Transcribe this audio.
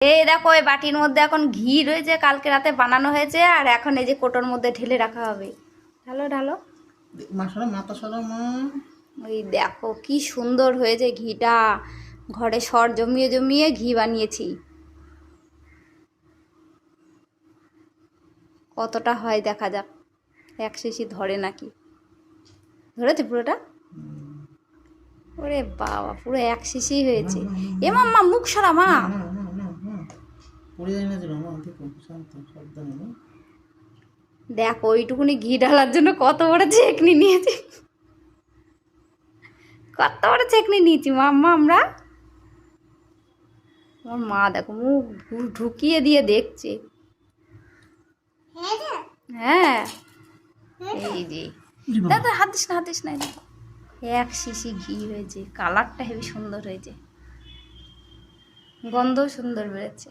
এই দেখো এই বাটির মধ্যে এখন ঘি রয়েছে কালকে রাতে বানানো হয়েছে আর এখন এই যে কোটোর মধ্যে ঢেলে রাখা হবে। ঢালো ঢালো। ওই দেখো কি সুন্দর হয়েছে ঘিটা। ঘরে সর জমিয়ে জমিয়ে ঘি বানিয়েছি। কতটা হয় দেখা যাক। এক শিশি ধরে নাকি। ধরেছে পুরোটা? ওরে বাবা পুরো এক শিশি হয়েছে। এ মাম্মা মুখ সরা মা না না না না পড়ে যায় না যে মামা দেখো ওইটুকুনি ঘি ঢালার জন্য কত বড় চেকনি নিয়েছি। কত বড় চেকনি নিয়েছি মাম্মা আমরা। আমার মা দেখো মুখ ঢুকিয়ে দিয়ে দেখছে। হ্যাঁ এই যে। দাদা হাত দিস না হাত দিস না এক শিশি ঘি হয়েছে কালারটা হেবি সুন্দর হয়েছে। গন্ধও সুন্দর বেরোচ্ছে